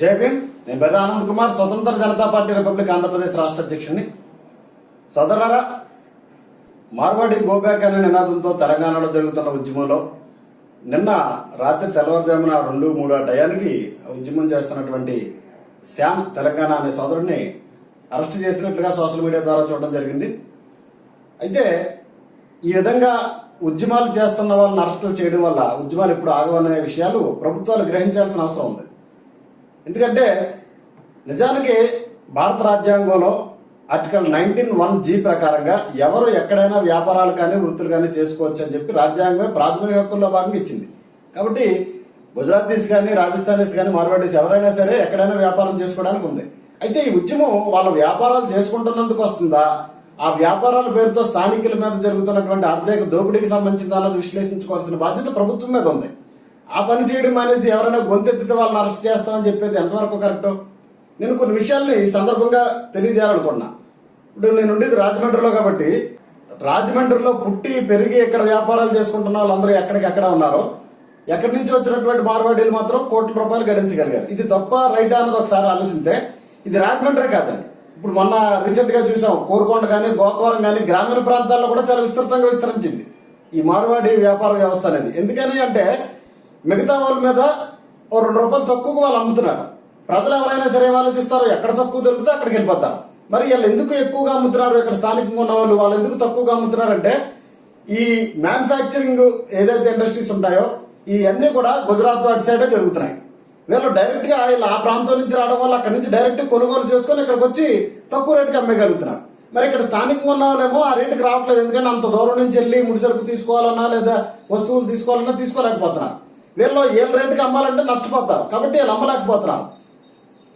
జై భీమ్. నేను బెర్ర ఆనంద్ కుమార్ స్వతంత్ర జనతా పార్టీ రిపబ్లిక్ ఆంధ్రప్రదేశ్ రాష్ట్ర అధ్యక్షుడిని. సోదరులారా మార్వాడి గోబ్యాక్ అనే నినాదంతో తెలంగాణలో జరుగుతున్న ఉద్యమంలో నిన్న రాత్రి తెల్లవారుజామున రెండు మూడు ఆ టయానికి ఉద్యమం చేస్తున్నటువంటి శ్యామ్ తెలంగాణ అనే సోదరుడిని అరెస్ట్ చేసినట్లుగా సోషల్ మీడియా ద్వారా చూడడం జరిగింది. అయితే ఈ విధంగా ఉద్యమాలు చేస్తున్న వాళ్ళని అరెస్టులు చేయడం వల్ల ఉద్యమాలు ఇప్పుడు ఆగవనే విషయాలు ప్రభుత్వాలు గ్రహించాల్సిన అవసరం ఉంది. ఎందుకంటే నిజానికి భారత రాజ్యాంగంలో ఆర్టికల్ నైన్టీన్ వన్ జీ ప్రకారంగా ఎవరు ఎక్కడైనా వ్యాపారాలు కానీ వృత్తులు కానీ చేసుకోవచ్చు అని చెప్పి రాజ్యాంగమే ప్రాథమిక హక్కుల్లో భాగంగా ఇచ్చింది. కాబట్టి గుజరాతీస్ కానీ రాజస్థానీస్ కానీ మార్వాడీస్ ఎవరైనా సరే ఎక్కడైనా వ్యాపారం చేసుకోవడానికి ఉంది. అయితే ఈ ఉద్యమం వాళ్ళ వ్యాపారాలు చేసుకుంటున్నందుకు వస్తుందా? ఆ వ్యాపారాల పేరుతో స్థానికుల మీద జరుగుతున్నటువంటి ఆర్థిక దోపిడీకి సంబంధించిన అన్నది విశ్లేషించుకోవాల్సిన బాధ్యత ప్రభుత్వం మీద ఉంది. ఆ పని చేయడం అనేసి ఎవరైనా గొంతెత్తితే వాళ్ళని అరెస్ట్ చేస్తామని చెప్పేది ఎంతవరకు కరెక్ట్? నేను కొన్ని విషయాల్ని ఈ సందర్భంగా తెలియజేయాలనుకున్నా. ఇప్పుడు నేను ఉండేది రాజమండ్రిలో కాబట్టి రాజమండ్రిలో పుట్టి పెరిగి ఇక్కడ వ్యాపారాలు చేసుకుంటున్న వాళ్ళందరూ ఎక్కడికి ఎక్కడ ఉన్నారో ఎక్కడి నుంచి వచ్చినటువంటి మార్వాడీలు మాత్రం కోట్ల రూపాయలు గడించగలిగారు. ఇది తప్ప రైట్ అన్నది ఒకసారి ఆలోచిస్తే ఇది రాజమండ్రి కాదండి. ఇప్పుడు మొన్న రీసెంట్గా చూసాం కోరుకొండ కానీ గోకవరం కానీ గ్రామీణ ప్రాంతాల్లో కూడా చాలా విస్తృతంగా విస్తరించింది. ఈ మార్వాడి వ్యాపార వ్యవస్థ అనేది. ఎందుకని అంటే మిగతా వాళ్ళ మీద ఓ రెండు రూపాయలు తక్కువకు వాళ్ళు అమ్ముతున్నారు. ప్రజలు ఎవరైనా సరే ఆలోచిస్తారు ఎక్కడ తక్కువ దొరికితే అక్కడికి వెళ్ళిపోతారు. మరి వీళ్ళు ఎందుకు ఎక్కువగా అమ్ముతున్నారు? ఇక్కడ స్థానికంగా ఉన్న వాళ్ళు వాళ్ళు ఎందుకు తక్కువగా అమ్ముతున్నారంటే ఈ మ్యానుఫ్యాక్చరింగ్ ఏదైతే ఇండస్ట్రీస్ ఉంటాయో ఇవన్నీ కూడా గుజరాత్ అటు సైడే జరుగుతున్నాయి. వీళ్ళు డైరెక్ట్గా వీళ్ళు ఆ ప్రాంతం నుంచి రావడం వల్ల అక్కడ నుంచి డైరెక్ట్ కొనుగోలు చేసుకొని ఇక్కడికి వచ్చి తక్కువ రేటుకి అమ్మగలుగుతున్నారు. మరి ఇక్కడ స్థానికంగా ఉన్న వాళ్ళేమో ఆ రేటుకి రావట్లేదు. ఎందుకంటే అంత దూరం నుంచి వెళ్ళి ముడిసరుకు తీసుకోవాలన్నా లేదా వస్తువులు తీసుకోవాలన్నా తీసుకోలేకపోతున్నారు. వీళ్ళు ఏళ్ళ రేటుకి అమ్మాలంటే నష్టపోతారు. కాబట్టి వీళ్ళు అమ్మలేకపోతున్నారు.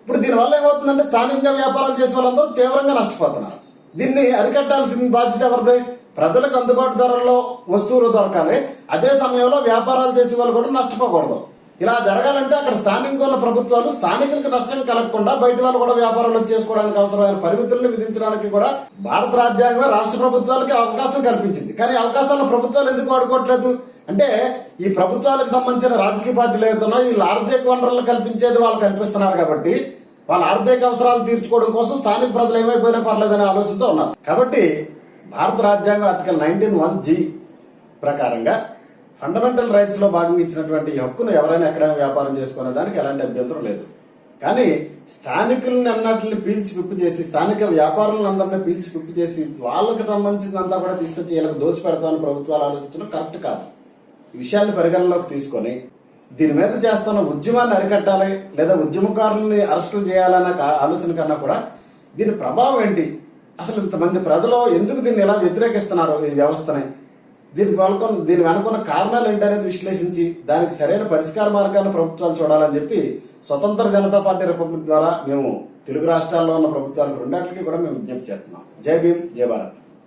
ఇప్పుడు దీనివల్ల ఏమవుతుందంటే స్థానికంగా వ్యాపారాలు చేసే వాళ్ళందరూ తీవ్రంగా నష్టపోతున్నారు. దీన్ని అరికట్టాల్సిన బాధ్యత ఎవరిది? ప్రజలకు అందుబాటు ధరల్లో వస్తువులు దొరకాలి. అదే సమయంలో వ్యాపారాలు చేసే వాళ్ళు కూడా నష్టపోకూడదు. ఇలా జరగాలంటే అక్కడ స్థానికంగా ఉన్న ప్రభుత్వాలు స్థానికులకు నష్టం కలగకుండా బయట వాళ్ళు కూడా వ్యాపారాలు చేసుకోవడానికి అవసరమైన పరిమితులను విధించడానికి కూడా భారత రాజ్యాంగం రాష్ట్ర ప్రభుత్వాలకి అవకాశం కల్పించింది. కానీ అవకాశాలను ప్రభుత్వాలు ఎందుకు వాడుకోవట్లేదు? అంటే ఈ ప్రభుత్వాలకు సంబంధించిన రాజకీయ పార్టీలు ఏదైనా వీళ్ళు ఆర్థిక వనరులను కల్పించేది వాళ్ళు కల్పిస్తున్నారు కాబట్టి వాళ్ళ ఆర్థిక అవసరాలు తీర్చుకోవడం కోసం స్థానిక ప్రజలు ఏమైపోయినా పర్లేదనే ఆలోచనతో ఉన్నారు. కాబట్టి భారత రాజ్యాంగం ఆర్టికల్ నైన్టీన్ వన్ జీ ప్రకారంగా ఫండమెంటల్ రైట్స్లో భాగంగా ఇచ్చినటువంటి హక్కును ఎవరైనా ఎక్కడైనా వ్యాపారం చేసుకునే దానికి ఎలాంటి అభ్యంతరం లేదు. కానీ స్థానికులను అన్నట్లని పీల్చి పిప్పు చేసి స్థానిక వ్యాపారులను అందరినీ పీల్చి పిప్పు చేసి వాళ్ళకి సంబంధించినంతా కూడా తీసుకొచ్చి వీళ్ళకి దోచి పెడతామని ప్రభుత్వాలు ఆలోచించడం కరెక్ట్ కాదు. ఈ విషయాన్ని పరిగణనలోకి తీసుకొని దీని మీద చేస్తున్న ఉద్యమాన్ని అరికట్టాలి లేదా ఉద్యమకారుల్ని అరెస్టులు చేయాలన్న ఆలోచన కన్నా కూడా దీని ప్రభావం ఏంటి? అసలు ఇంతమంది ప్రజలు ఎందుకు దీన్ని ఎలా వ్యతిరేకిస్తున్నారు ఈ వ్యవస్థని? దీని వెనుక దీని వెనుకున్న కారణాలు ఏంటనేది విశ్లేషించి దానికి సరైన పరిష్కార మార్గాన్ని ప్రభుత్వాలు చూడాలని చెప్పి స్వతంత్ర జనతా పార్టీ రిపబ్లిక్ ద్వారా మేము తెలుగు రాష్ట్రాల్లో ఉన్న ప్రభుత్వాలకు రెండాటికి కూడా మేము విజ్ఞప్తి చేస్తున్నాం. జై భీమ్ జై భారత్.